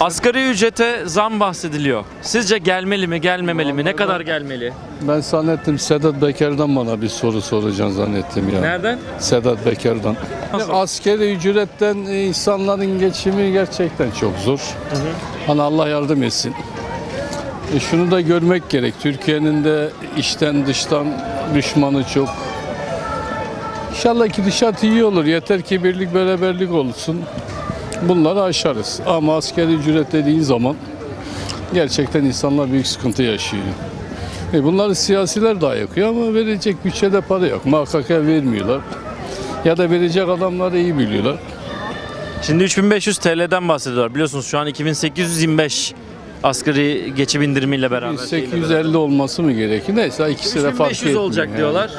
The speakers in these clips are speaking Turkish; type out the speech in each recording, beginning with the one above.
Asgari ücrete zam bahsediliyor. Sizce gelmeli mi, gelmemeli mi? Ne kadar gelmeli? Ben zannettim Sedat Beker'den bana bir soru soracaksın zannettim ya. Nereden? Sedat Beker'den. Nasıl? Askeri ücretten e, insanların geçimi gerçekten çok zor. Hani Allah yardım etsin. E şunu da görmek gerek. Türkiye'nin de içten dıştan düşmanı çok. İnşallah gidişat iyi olur. Yeter ki birlik beraberlik olsun. Bunları aşarız. Ama askeri ücret dediğin zaman gerçekten insanlar büyük sıkıntı yaşıyor. E bunları siyasiler daha yakıyor ama verecek bütçede para yok. Muhakkak vermiyorlar. Ya da verecek adamları iyi biliyorlar. Şimdi 3500 TL'den bahsediyorlar. Biliyorsunuz şu an 2825 asgari geçim indirimiyle beraber. 850 olması mı gerekir? Neyse ikisi de fark 3500 etmiyor. olacak yani. diyorlar.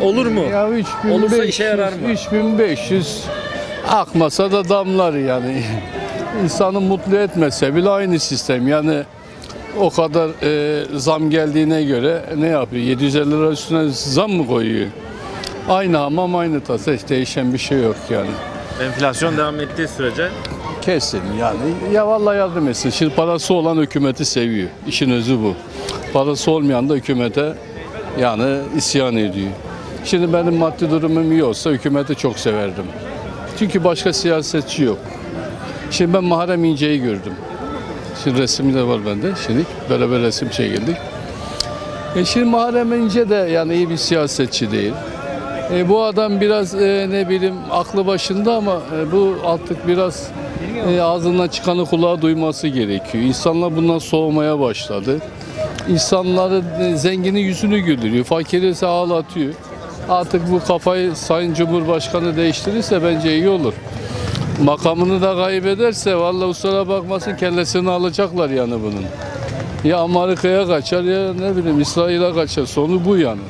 Olur mu? Ya 3500, Olursa işe yarar mı? 3500 akmasa da damlar yani. İnsanı mutlu etmese bile aynı sistem. Yani o kadar e, zam geldiğine göre ne yapıyor? 750 lira üstüne zam mı koyuyor? Aynı hamam aynı tasa hiç değişen bir şey yok yani. Enflasyon devam ettiği sürece. Kesin yani. Ya vallahi yardım etsin. Şimdi parası olan hükümeti seviyor. İşin özü bu. Parası olmayan da hükümete yani isyan ediyor. Şimdi benim maddi durumum iyi olsa hükümeti çok severdim. Çünkü başka siyasetçi yok. Şimdi ben Muharrem İnce'yi gördüm. Şimdi resmi de var bende. Şimdi beraber resim çekildik. E şimdi Muharrem İnce de yani iyi bir siyasetçi değil. E, bu adam biraz e, ne bileyim aklı başında ama e, bu artık biraz e, ağzından çıkanı kulağa duyması gerekiyor. İnsanlar bundan soğumaya başladı. İnsanları e, zenginin yüzünü güldürüyor, fakiri ise ağlatıyor. Artık bu kafayı Sayın Cumhurbaşkanı değiştirirse bence iyi olur. Makamını da kaybederse vallahi kusura bakmasın kellesini alacaklar yani bunun. Ya Amerika'ya kaçar ya ne bileyim İsrail'e kaçar. Sonu bu yani.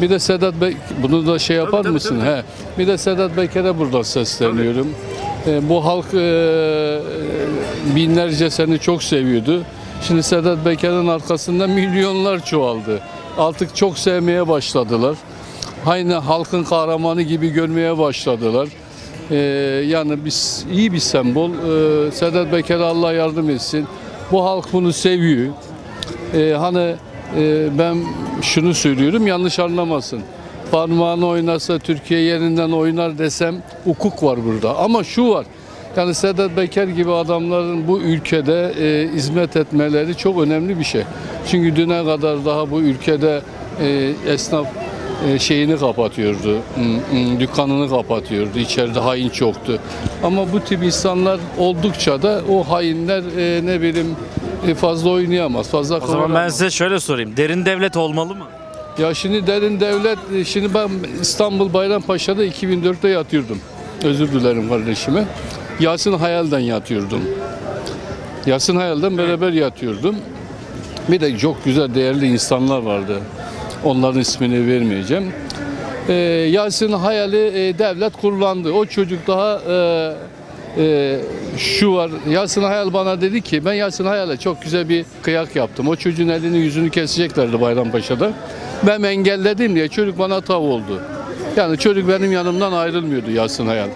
Bir de Sedat Bey, bunu da şey yapar tabii, mısın? tabii. He. Bir de Sedat Bekir'e buradan sesleniyorum. E, bu halk e, e, binlerce seni çok seviyordu. Şimdi Sedat Bekir'in arkasında milyonlar çoğaldı. Artık çok sevmeye başladılar. Aynı halkın kahramanı gibi görmeye başladılar. E, yani biz iyi bir sembol. E, Sedat Bekir'e Allah yardım etsin. Bu halk bunu seviyor. Ee, hani e, ben şunu söylüyorum yanlış anlamasın. Parmağını oynasa Türkiye yerinden oynar desem hukuk var burada. Ama şu var. Yani Sedat Peker gibi adamların bu ülkede e, hizmet etmeleri çok önemli bir şey. Çünkü düne kadar daha bu ülkede e, esnaf şeyini kapatıyordu, m, m, dükkanını kapatıyordu, içeride hain çoktu. Ama bu tip insanlar oldukça da o hainler e, ne bileyim e, fazla oynayamaz, fazla O zaman ben size şöyle sorayım. Derin devlet olmalı mı? Ya şimdi derin devlet, e, şimdi ben İstanbul Bayrampaşa'da 2004'te yatıyordum. Özür dilerim kardeşime. Yasin Hayal'den yatıyordum. Yasin Hayal'den beraber yatıyordum. Bir de çok güzel değerli insanlar vardı. Onların ismini vermeyeceğim. Ee, Yasin Hayal'i e, devlet kullandı. O çocuk daha e, e, şu var. Yasin Hayal bana dedi ki ben Yasin Hayal'e çok güzel bir kıyak yaptım. O çocuğun elini yüzünü keseceklerdi Bayrampaşa'da. Ben engelledim diye çocuk bana tav oldu. Yani çocuk benim yanımdan ayrılmıyordu Yasin Hayal.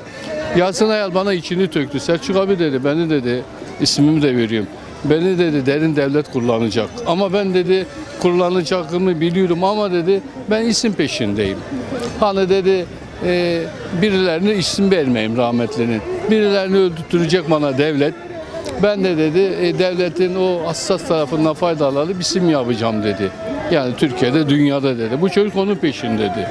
Yasin Hayal bana içini töktü. Selçuk abi dedi beni dedi ismimi de veriyorum. Beni dedi derin devlet kullanacak. Ama ben dedi kullanacağımı biliyorum ama dedi ben isim peşindeyim. Hani dedi e, birilerine isim vermeyeyim rahmetlinin. Birilerini öldürtecek bana devlet. Ben de dedi e, devletin o hassas tarafından faydalanıp isim yapacağım dedi. Yani Türkiye'de, dünyada dedi. Bu çocuk onun peşindeydi.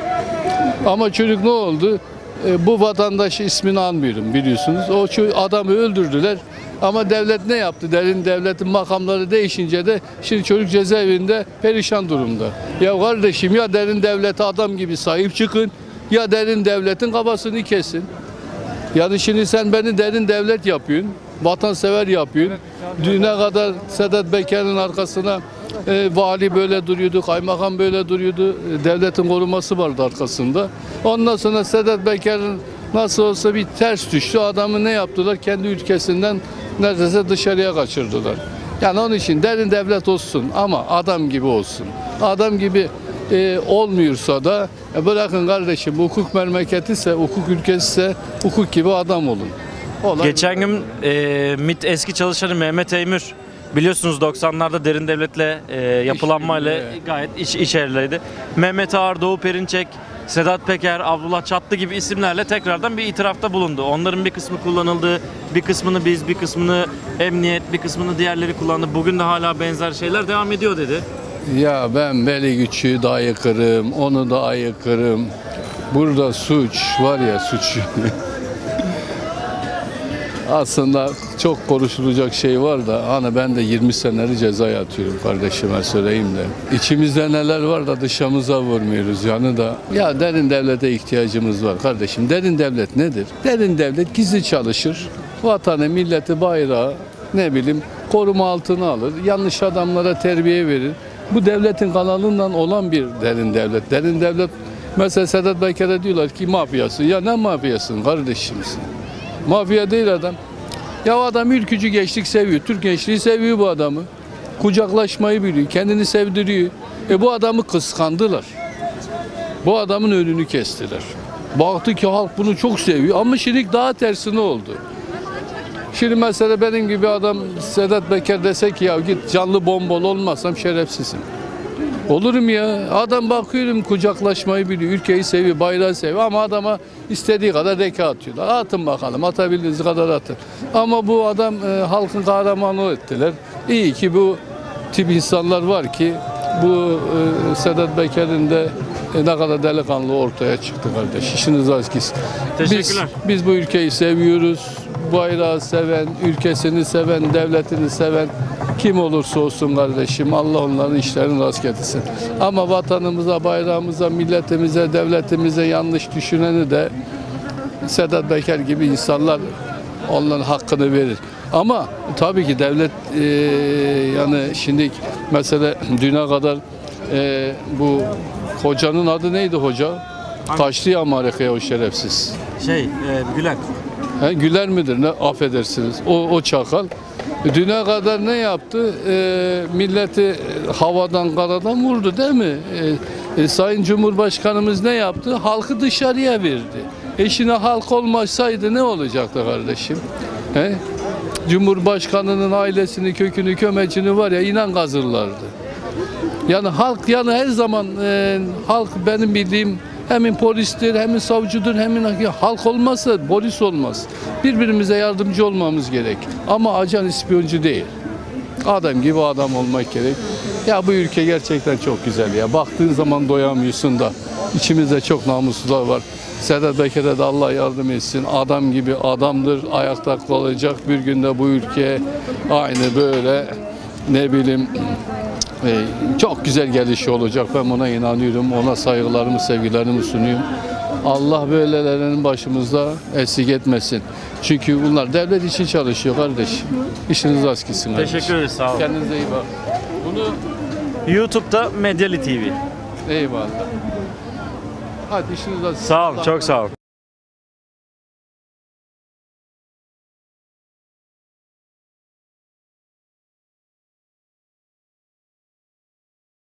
Ama çocuk ne oldu? E, bu vatandaşı ismini anmıyorum biliyorsunuz. O adamı öldürdüler. Ama devlet ne yaptı? Derin devletin makamları değişince de şimdi çocuk cezaevinde perişan durumda. Ya kardeşim ya derin devlete adam gibi sahip çıkın ya derin devletin kafasını kesin. Yani şimdi sen beni derin devlet yapıyorsun, vatansever yapıyorsun. Düne kadar Sedat Peker'in arkasına e, vali böyle duruyordu, kaymakam böyle duruyordu. E, devletin koruması vardı arkasında. Ondan sonra Sedat Peker'in nasıl olsa bir ters düştü. Adamı ne yaptılar? Kendi ülkesinden neredeyse dışarıya kaçırdılar. Yani onun için derin devlet olsun ama adam gibi olsun. Adam gibi e, olmuyorsa da e, bırakın kardeşim hukuk memleketi ise, hukuk ülkesi ise hukuk gibi adam olun. Olay Geçen gün e, MİT eski çalışanı Mehmet Eymür biliyorsunuz 90'larda derin devletle e, yapılanmayla İşbirliği, gayet iç içerileydi. Mehmet Ağar, Doğu Perinçek, Sedat Peker, Abdullah Çatlı gibi isimlerle tekrardan bir itirafta bulundu. Onların bir kısmı kullanıldı, bir kısmını biz, bir kısmını emniyet, bir kısmını diğerleri kullandı. Bugün de hala benzer şeyler devam ediyor dedi. Ya ben Veli Güç'ü de ayıkırım, onu da ayıkırım. Burada suç var ya suç. Aslında çok konuşulacak şey var da hani ben de 20 seneleri ceza yatıyorum kardeşime söyleyeyim de. İçimizde neler var da dışımıza vurmuyoruz yani da. Ya derin devlete ihtiyacımız var kardeşim. Derin devlet nedir? Derin devlet gizli çalışır. Vatanı, milleti, bayrağı ne bileyim koruma altına alır. Yanlış adamlara terbiye verir. Bu devletin kanalından olan bir derin devlet. Derin devlet mesela Sedat Peker'e diyorlar ki mafyası. Ya ne mafyasın kardeşimsin? Mafya değil adam. Ya adam ülkücü gençlik seviyor. Türk gençliği seviyor bu adamı. Kucaklaşmayı biliyor. Kendini sevdiriyor. E bu adamı kıskandılar. Bu adamın önünü kestiler. Baktı ki halk bunu çok seviyor ama şimdi daha tersine oldu. Şimdi mesela benim gibi adam Sedat Peker dese ki ya git canlı bombol olmazsam şerefsizim. Olurum ya. Adam bakıyorum kucaklaşmayı biliyor. Ülkeyi seviyor, bayrağı seviyor ama adama istediği kadar reka atıyorlar. Atın bakalım. Atabildiğiniz kadar atın. Ama bu adam e, halkın kahramanı ettiler. İyi ki bu tip insanlar var ki bu e, Sedat Peker'in de e, ne kadar delikanlı ortaya çıktı kardeş. İşiniz az gitsin. Biz, Teşekkürler. biz bu ülkeyi seviyoruz. Bayrağı seven, ülkesini seven, devletini seven kim olursa olsun kardeşim Allah onların işlerini rast getirsin. Ama vatanımıza, bayrağımıza, milletimize, devletimize yanlış düşüneni de Sedat Peker gibi insanlar onların hakkını verir. Ama tabii ki devlet e, yani şimdi mesela düne kadar e, bu hocanın adı neydi hoca? Ya Amerika'ya o şerefsiz. Şey, e, Gülen. He, güler midir ne affedersiniz o, o çakal. Düne kadar ne yaptı? E, milleti havadan karadan vurdu değil mi? E, e, Sayın Cumhurbaşkanımız ne yaptı? Halkı dışarıya verdi. Eşine halk olmasaydı ne olacaktı kardeşim? He? Cumhurbaşkanının ailesini, kökünü, kömecini var ya inan kazırlardı. Yani halk yani her zaman e, halk benim bildiğim hemin polistir, hemin savcıdır, hemin halk olmazsa polis olmaz. Birbirimize yardımcı olmamız gerek. Ama ajan ispiyoncu değil. Adam gibi adam olmak gerek. Ya bu ülke gerçekten çok güzel ya. Baktığın zaman doyamıyorsun da. İçimizde çok namussuzlar var. Sedat Peker'e de Allah yardım etsin. Adam gibi adamdır. Ayakta kalacak bir günde bu ülke aynı böyle ne bileyim ee, çok güzel gelişi olacak. Ben buna inanıyorum. Ona saygılarımı, sevgilerimi sunuyorum. Allah böylelerinin başımızda eksik etmesin. Çünkü bunlar devlet için çalışıyor kardeş. İşiniz rast gitsin kardeş. Teşekkür ederiz, sağ olun. Kendinize iyi bakın. Bunu YouTube'da Medyali TV. eyvallah. Hadi işiniz rast gitsin. Sağ olun, çok sağ olun.